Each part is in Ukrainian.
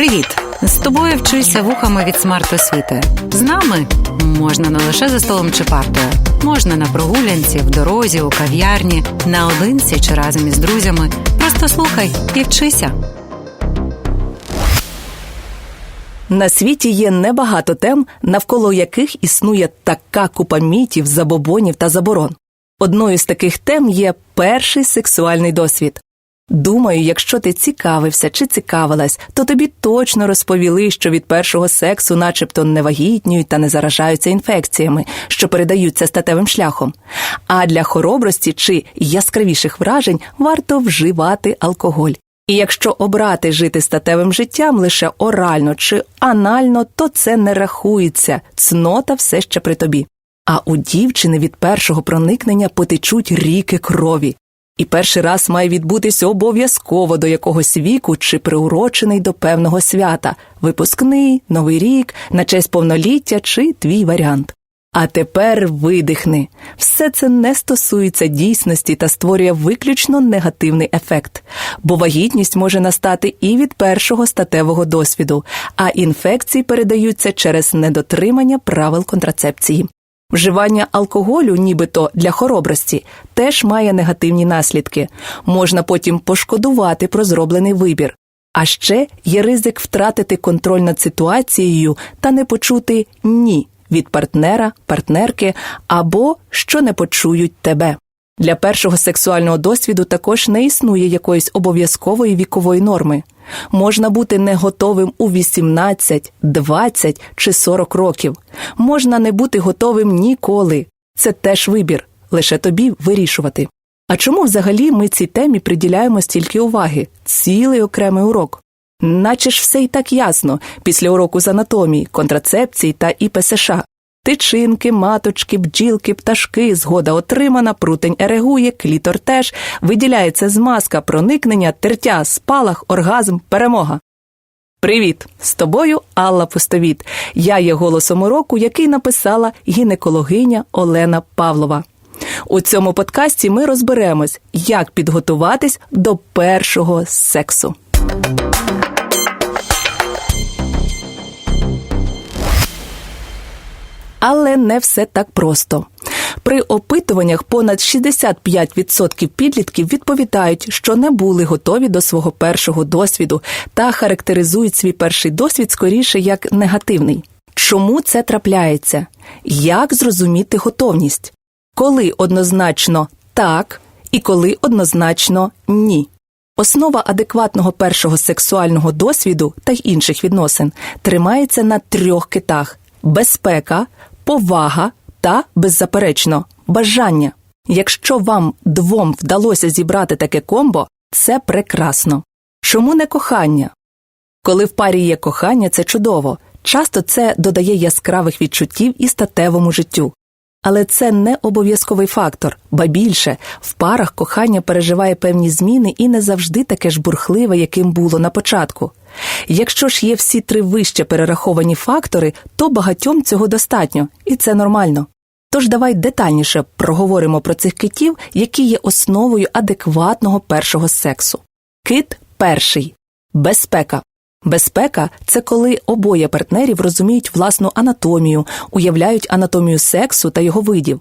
Привіт! З тобою вчуся вухами від смарт-освіти. З нами можна не лише за столом чи партою, можна на прогулянці, в дорозі, у кав'ярні, наодинці чи разом із друзями. Просто слухай і вчися. На світі є небагато тем, навколо яких існує така купа мітів, забобонів та заборон. Одною з таких тем є перший сексуальний досвід. Думаю, якщо ти цікавився чи цікавилась, то тобі точно розповіли, що від першого сексу, начебто, не вагітнюють та не заражаються інфекціями, що передаються статевим шляхом. А для хоробрості чи яскравіших вражень варто вживати алкоголь. І якщо обрати жити статевим життям лише орально чи анально, то це не рахується, цнота все ще при тобі. А у дівчини від першого проникнення потечуть ріки крові. І перший раз має відбутися обов'язково до якогось віку чи приурочений до певного свята випускний, новий рік, на честь повноліття чи твій варіант. А тепер видихни. Все це не стосується дійсності та створює виключно негативний ефект, бо вагітність може настати і від першого статевого досвіду, а інфекції передаються через недотримання правил контрацепції. Вживання алкоголю, нібито для хоробрості, теж має негативні наслідки. Можна потім пошкодувати про зроблений вибір. А ще є ризик втратити контроль над ситуацією та не почути ні від партнера, партнерки або що не почують тебе. Для першого сексуального досвіду також не існує якоїсь обов'язкової вікової норми. Можна бути не готовим у 18, 20 чи 40 років. Можна не бути готовим ніколи. Це теж вибір, лише тобі вирішувати. А чому взагалі ми цій темі приділяємо стільки уваги? Цілий окремий урок. Наче ж все і так ясно після уроку з анатомії, контрацепції та ІПСШ. Тичинки, маточки, бджілки, пташки, згода отримана, прутень ерегує, клітор теж, виділяється змазка, проникнення, тертя, спалах, оргазм, перемога. Привіт! З тобою Алла Пустовіт. Я є голосом уроку, який написала гінекологиня Олена Павлова. У цьому подкасті ми розберемось, як підготуватись до першого сексу. Але не все так просто. При опитуваннях понад 65% підлітків відповідають, що не були готові до свого першого досвіду та характеризують свій перший досвід скоріше як негативний. Чому це трапляється? Як зрозуміти готовність? Коли однозначно так і коли однозначно ні. Основа адекватного першого сексуального досвіду та й інших відносин тримається на трьох китах: безпека, повага та, беззаперечно, бажання. Якщо вам двом вдалося зібрати таке комбо, це прекрасно. Чому не кохання? Коли в парі є кохання, це чудово. Часто це додає яскравих відчуттів і статевому життю. Але це не обов'язковий фактор, ба більше в парах кохання переживає певні зміни і не завжди таке ж бурхливе, яким було на початку. Якщо ж є всі три вище перераховані фактори, то багатьом цього достатньо, і це нормально. Тож давай детальніше проговоримо про цих китів, які є основою адекватного першого сексу. Кит перший безпека. Безпека це коли обоє партнерів розуміють власну анатомію, уявляють анатомію сексу та його видів.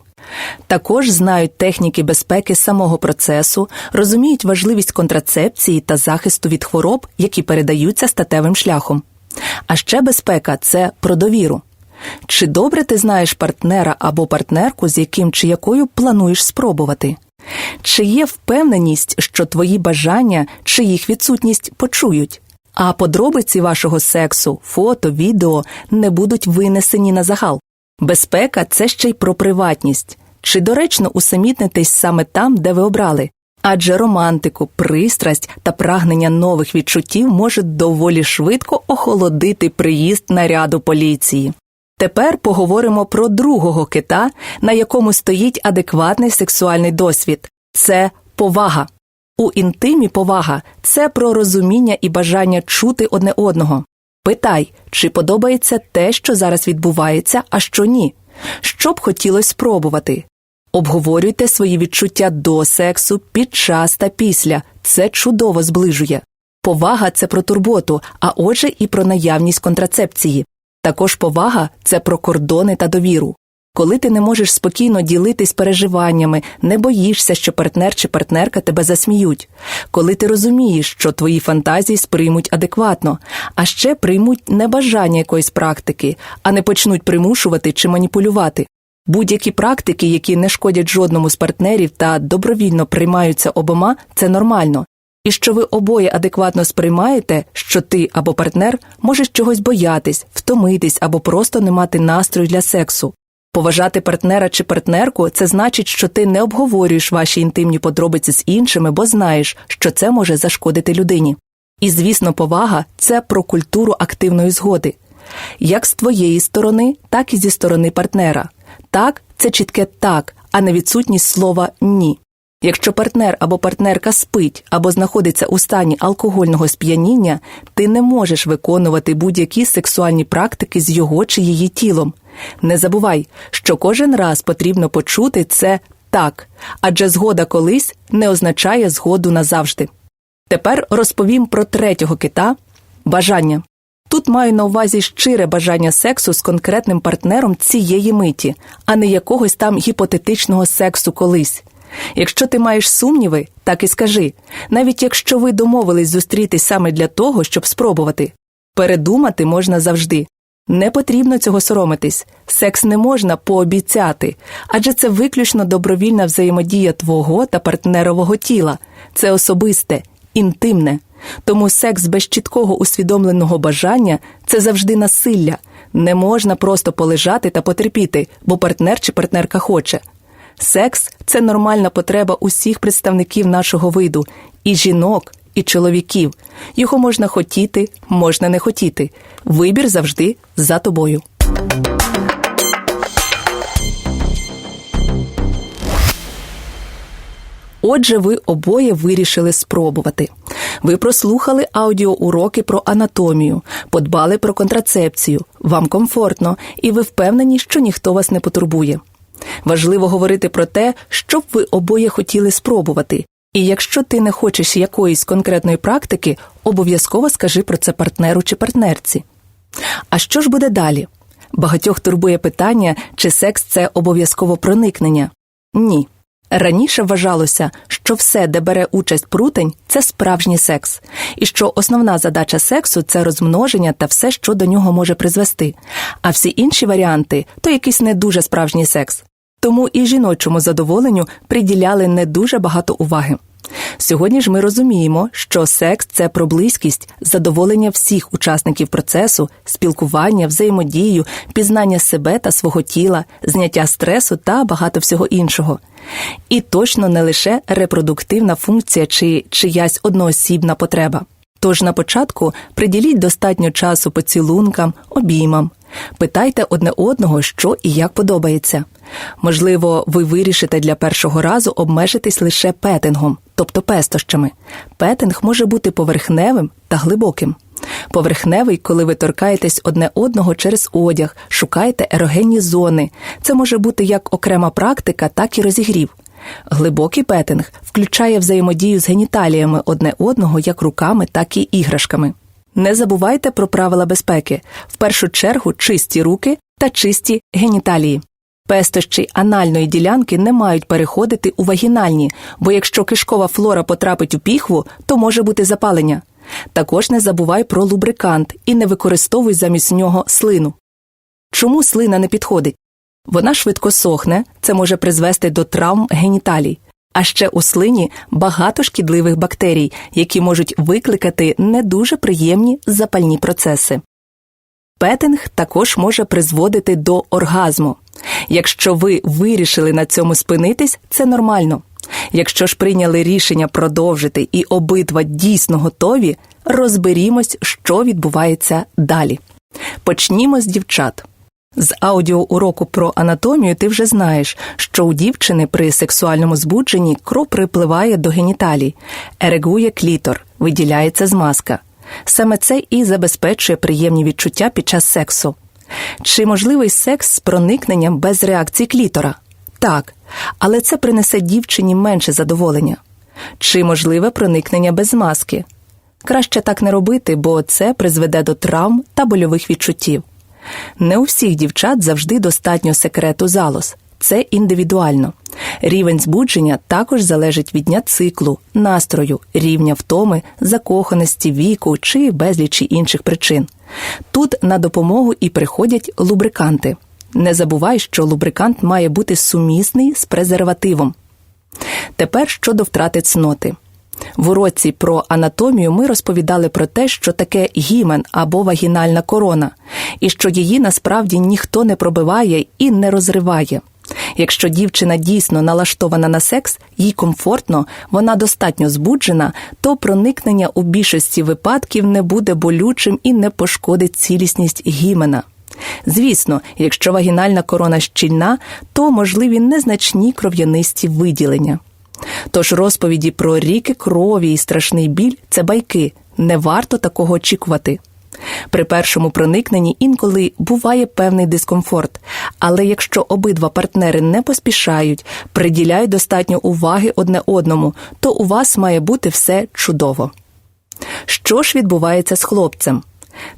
Також знають техніки безпеки самого процесу, розуміють важливість контрацепції та захисту від хвороб, які передаються статевим шляхом. А ще безпека це про довіру. Чи добре ти знаєш партнера або партнерку, з яким чи якою плануєш спробувати? Чи є впевненість, що твої бажання чи їх відсутність почують? А подробиці вашого сексу, фото, відео не будуть винесені на загал. Безпека це ще й про приватність. Чи доречно усамітнитись саме там, де ви обрали? Адже романтику, пристрасть та прагнення нових відчуттів можуть доволі швидко охолодити приїзд наряду поліції. Тепер поговоримо про другого кита, на якому стоїть адекватний сексуальний досвід це повага. У інтимі повага це про розуміння і бажання чути одне одного. Питай, чи подобається те, що зараз відбувається, а що ні. Що б хотілося спробувати. Обговорюйте свої відчуття до сексу, під час та після. Це чудово зближує. Повага це про турботу, а отже, і про наявність контрацепції. Також повага це про кордони та довіру. Коли ти не можеш спокійно ділитись переживаннями, не боїшся, що партнер чи партнерка тебе засміють, коли ти розумієш, що твої фантазії сприймуть адекватно, а ще приймуть небажання якоїсь практики, а не почнуть примушувати чи маніпулювати. Будь-які практики, які не шкодять жодному з партнерів та добровільно приймаються обома, це нормально. І що ви обоє адекватно сприймаєте, що ти або партнер можеш чогось боятись, втомитись або просто не мати настрою для сексу. Поважати партнера чи партнерку це значить, що ти не обговорюєш ваші інтимні подробиці з іншими, бо знаєш, що це може зашкодити людині. І, звісно, повага це про культуру активної згоди, як з твоєї сторони, так і зі сторони партнера. Так це чітке так, а не відсутність слова ні. Якщо партнер або партнерка спить або знаходиться у стані алкогольного сп'яніння, ти не можеш виконувати будь-які сексуальні практики з його чи її тілом. Не забувай, що кожен раз потрібно почути це так, адже згода колись не означає згоду назавжди. Тепер розповім про третього кита бажання. Тут маю на увазі щире бажання сексу з конкретним партнером цієї миті, а не якогось там гіпотетичного сексу колись. Якщо ти маєш сумніви, так і скажи, навіть якщо ви домовились зустрітись саме для того, щоб спробувати. Передумати можна завжди. Не потрібно цього соромитись. Секс не можна пообіцяти, адже це виключно добровільна взаємодія твого та партнерового тіла, це особисте, інтимне. Тому секс без чіткого усвідомленого бажання це завжди насилля. Не можна просто полежати та потерпіти, бо партнер чи партнерка хоче. Секс це нормальна потреба усіх представників нашого виду, і жінок, і чоловіків. Його можна хотіти, можна не хотіти. Вибір завжди за тобою. Отже, ви обоє вирішили спробувати. Ви прослухали аудіоуроки про анатомію, подбали про контрацепцію, вам комфортно, і ви впевнені, що ніхто вас не потурбує. Важливо говорити про те, що б ви обоє хотіли спробувати. І якщо ти не хочеш якоїсь конкретної практики, обов'язково скажи про це партнеру чи партнерці. А що ж буде далі? Багатьох турбує питання, чи секс це обов'язково проникнення. Ні. Раніше вважалося, що все, де бере участь прутень, це справжній секс, і що основна задача сексу це розмноження та все, що до нього може призвести, а всі інші варіанти то якийсь не дуже справжній секс. Тому і жіночому задоволенню приділяли не дуже багато уваги. Сьогодні ж ми розуміємо, що секс це про близькість, задоволення всіх учасників процесу, спілкування, взаємодію, пізнання себе та свого тіла, зняття стресу та багато всього іншого. І точно не лише репродуктивна функція чи чиясь одноосібна потреба. Тож на початку приділіть достатньо часу поцілункам, обіймам. Питайте одне одного, що і як подобається. Можливо, ви вирішите для першого разу обмежитись лише петингом, тобто пестощами. Петинг може бути поверхневим та глибоким. Поверхневий, коли ви торкаєтесь одне одного через одяг, шукаєте ерогенні зони. Це може бути як окрема практика, так і розігрів. Глибокий петинг включає взаємодію з геніталіями одне одного як руками, так і іграшками. Не забувайте про правила безпеки в першу чергу чисті руки та чисті геніталії. Пестощі анальної ділянки не мають переходити у вагінальні, бо якщо кишкова флора потрапить у піхву, то може бути запалення. Також не забувай про лубрикант і не використовуй замість нього слину. Чому слина не підходить? Вона швидко сохне, це може призвести до травм геніталій. А ще у слині багато шкідливих бактерій, які можуть викликати не дуже приємні запальні процеси. Петинг також може призводити до оргазму. Якщо ви вирішили на цьому спинитись, це нормально. Якщо ж прийняли рішення продовжити і обидва дійсно готові, розберімось, що відбувається далі. Почнімо з дівчат. З аудіоуроку про анатомію ти вже знаєш, що у дівчини при сексуальному збудженні кров припливає до геніталій, ерегує клітор, виділяється змазка. Саме це і забезпечує приємні відчуття під час сексу. Чи можливий секс з проникненням без реакції клітора? Так, але це принесе дівчині менше задоволення. Чи можливе проникнення без маски? Краще так не робити, бо це призведе до травм та больових відчуттів. Не у всіх дівчат завжди достатньо секрету залоз. Це індивідуально. Рівень збудження також залежить від дня циклу, настрою, рівня втоми, закоханості, віку чи безлічі інших причин. Тут на допомогу і приходять лубриканти. Не забувай, що лубрикант має бути сумісний з презервативом. Тепер щодо втрати цноти. В уроці про анатомію ми розповідали про те, що таке гімен або вагінальна корона, і що її насправді ніхто не пробиває і не розриває. Якщо дівчина дійсно налаштована на секс, їй комфортно, вона достатньо збуджена, то проникнення у більшості випадків не буде болючим і не пошкодить цілісність гімена. Звісно, якщо вагінальна корона щільна, то можливі незначні кров'янисті виділення. Тож розповіді про ріки крові і страшний біль це байки, не варто такого очікувати. При першому проникненні інколи буває певний дискомфорт, але якщо обидва партнери не поспішають, приділяють достатньо уваги одне одному, то у вас має бути все чудово. Що ж відбувається з хлопцем?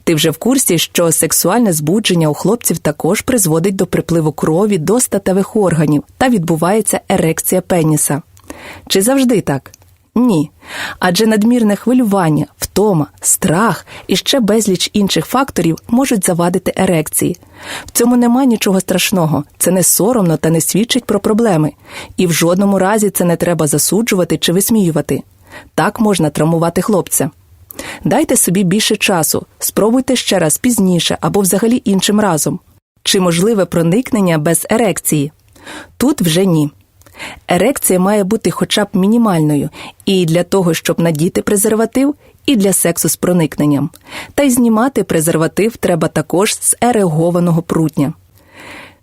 Ти вже в курсі, що сексуальне збудження у хлопців також призводить до припливу крові до статевих органів та відбувається ерекція пеніса. Чи завжди так? Ні. Адже надмірне хвилювання, втома, страх і ще безліч інших факторів можуть завадити ерекції. В цьому нема нічого страшного, це не соромно та не свідчить про проблеми. І в жодному разі це не треба засуджувати чи висміювати. Так можна травмувати хлопця. Дайте собі більше часу, спробуйте ще раз пізніше або взагалі іншим разом. Чи можливе проникнення без ерекції? Тут вже ні. Ерекція має бути хоча б мінімальною і для того, щоб надіти презерватив, і для сексу з проникненням. Та й знімати презерватив треба також з ерегованого прутня.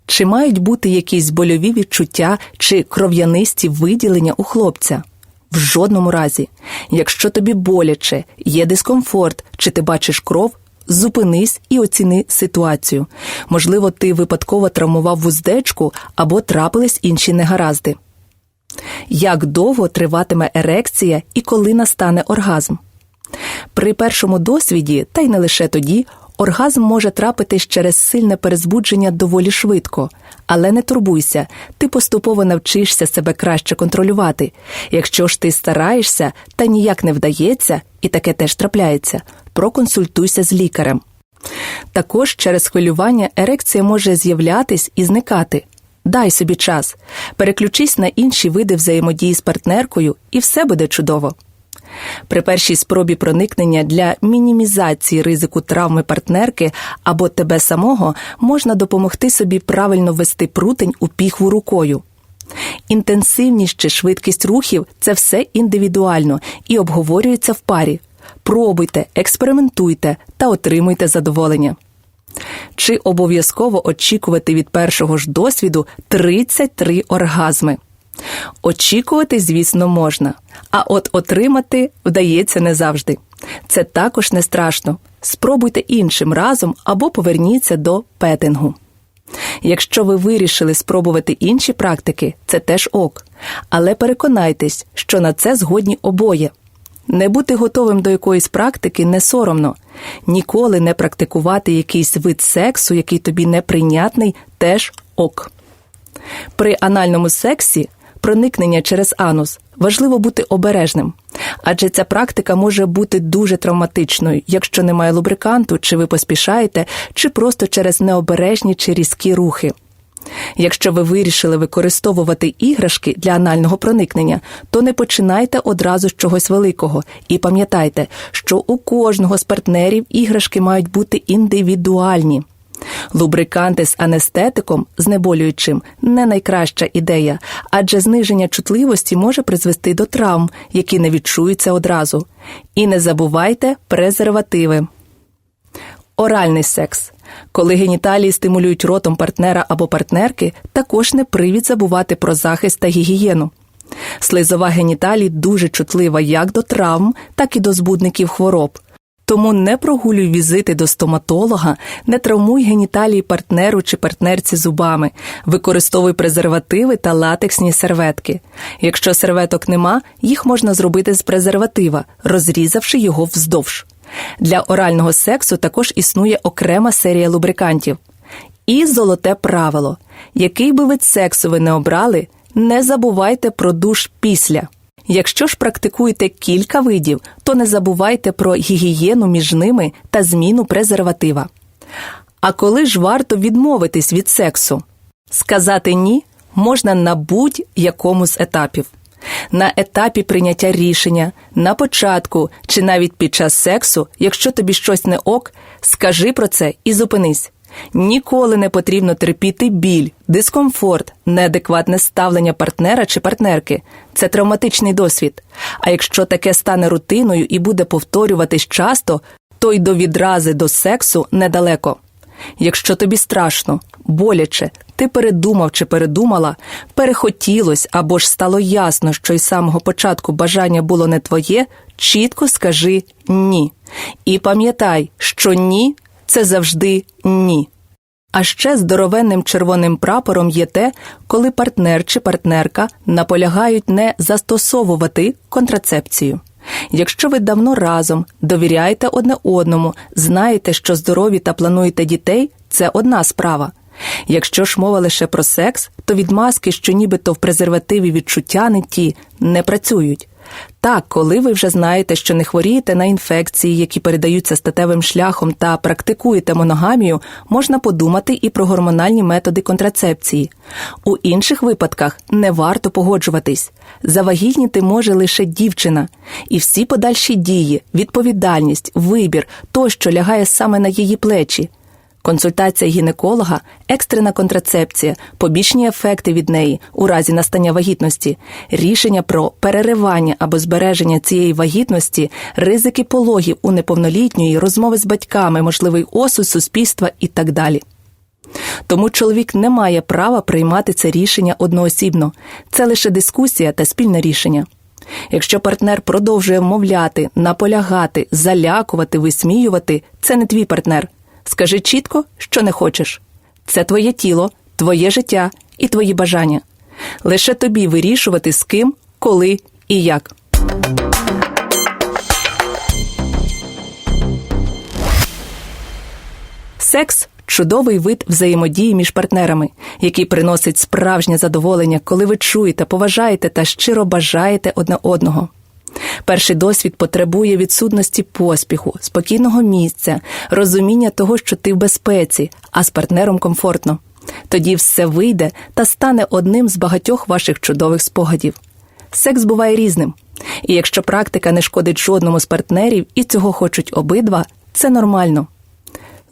Чи мають бути якісь больові відчуття чи кров'янисті виділення у хлопця? В жодному разі. Якщо тобі боляче, є дискомфорт, чи ти бачиш кров, зупинись і оціни ситуацію. Можливо, ти випадково травмував вуздечку або трапились інші негаразди. Як довго триватиме ерекція і коли настане оргазм? При першому досвіді, та й не лише тоді, оргазм може трапитись через сильне перезбудження доволі швидко, але не турбуйся, ти поступово навчишся себе краще контролювати. Якщо ж ти стараєшся та ніяк не вдається, і таке теж трапляється, проконсультуйся з лікарем. Також через хвилювання ерекція може з'являтись і зникати. Дай собі час, переключись на інші види взаємодії з партнеркою, і все буде чудово. При першій спробі проникнення для мінімізації ризику травми партнерки або тебе самого можна допомогти собі правильно вести прутень у піхву рукою. Інтенсивність чи швидкість рухів це все індивідуально і обговорюється в парі. Пробуйте, експериментуйте та отримуйте задоволення. Чи обов'язково очікувати від першого ж досвіду 33 оргазми? Очікувати, звісно, можна, а от отримати вдається не завжди. Це також не страшно. Спробуйте іншим разом або поверніться до петингу. Якщо ви вирішили спробувати інші практики, це теж ок. Але переконайтесь, що на це згодні обоє. Не бути готовим до якоїсь практики не соромно. Ніколи не практикувати якийсь вид сексу, який тобі неприйнятний, теж ок. При анальному сексі проникнення через анус важливо бути обережним, адже ця практика може бути дуже травматичною, якщо немає лубриканту, чи ви поспішаєте, чи просто через необережні чи різкі рухи. Якщо ви вирішили використовувати іграшки для анального проникнення, то не починайте одразу з чогось великого і пам'ятайте, що у кожного з партнерів іграшки мають бути індивідуальні. Лубриканти з анестетиком, знеболюючим, не найкраща ідея, адже зниження чутливості може призвести до травм, які не відчуються одразу. І не забувайте презервативи. Оральний секс. Коли геніталії стимулюють ротом партнера або партнерки, також не привід забувати про захист та гігієну. Слизова геніталій дуже чутлива як до травм, так і до збудників хвороб. Тому не прогулюй візити до стоматолога, не травмуй геніталії партнеру чи партнерці зубами, використовуй презервативи та латексні серветки. Якщо серветок нема, їх можна зробити з презерватива, розрізавши його вздовж. Для орального сексу також існує окрема серія лубрикантів. І золоте правило: який би вид сексу ви не обрали, не забувайте про душ після. Якщо ж практикуєте кілька видів, то не забувайте про гігієну між ними та зміну презерватива. А коли ж варто відмовитись від сексу? Сказати ні можна на будь-якому з етапів. На етапі прийняття рішення, на початку чи навіть під час сексу, якщо тобі щось не ок, скажи про це і зупинись. Ніколи не потрібно терпіти біль, дискомфорт, неадекватне ставлення партнера чи партнерки. Це травматичний досвід. А якщо таке стане рутиною і буде повторюватись часто, то й до відрази до сексу недалеко. Якщо тобі страшно, боляче, ти передумав чи передумала, перехотілось або ж стало ясно, що із самого початку бажання було не твоє, чітко скажи ні. І пам'ятай, що ні це завжди ні. А ще здоровенним червоним прапором є те, коли партнер чи партнерка наполягають не застосовувати контрацепцію. Якщо ви давно разом довіряєте одне одному, знаєте, що здорові та плануєте дітей, це одна справа. Якщо ж мова лише про секс, то відмазки, що нібито в презервативі відчуття не ті, не працюють. Так, коли ви вже знаєте, що не хворієте на інфекції, які передаються статевим шляхом, та практикуєте моногамію, можна подумати і про гормональні методи контрацепції. У інших випадках не варто погоджуватись. Завагітніти може лише дівчина, і всі подальші дії, відповідальність, вибір тощо лягає саме на її плечі. Консультація гінеколога, екстрена контрацепція, побічні ефекти від неї у разі настання вагітності, рішення про переривання або збереження цієї вагітності, ризики пологів у неповнолітньої, розмови з батьками, можливий осуд суспільства і так далі. Тому чоловік не має права приймати це рішення одноосібно, це лише дискусія та спільне рішення. Якщо партнер продовжує вмовляти, наполягати, залякувати, висміювати, це не твій партнер. Скажи чітко, що не хочеш. Це твоє тіло, твоє життя і твої бажання. Лише тобі вирішувати з ким, коли і як. Секс чудовий вид взаємодії між партнерами, який приносить справжнє задоволення, коли ви чуєте, поважаєте та щиро бажаєте одне одного. Перший досвід потребує відсутності поспіху, спокійного місця, розуміння того, що ти в безпеці, а з партнером комфортно. Тоді все вийде та стане одним з багатьох ваших чудових спогадів. Секс буває різним, і якщо практика не шкодить жодному з партнерів і цього хочуть обидва, це нормально.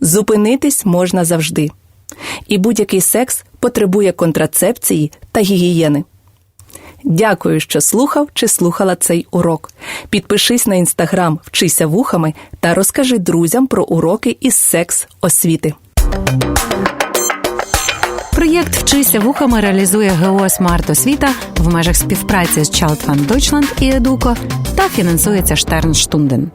Зупинитись можна завжди. І будь-який секс потребує контрацепції та гігієни. Дякую, що слухав чи слухала цей урок. Підпишись на інстаграм, вчися вухами та розкажи друзям про уроки із секс освіти. Проєкт Вчися вухами реалізує ГО «Смарт Освіта в межах співпраці з Child Fund Deutschland і Едуко та фінансується Штернштунден.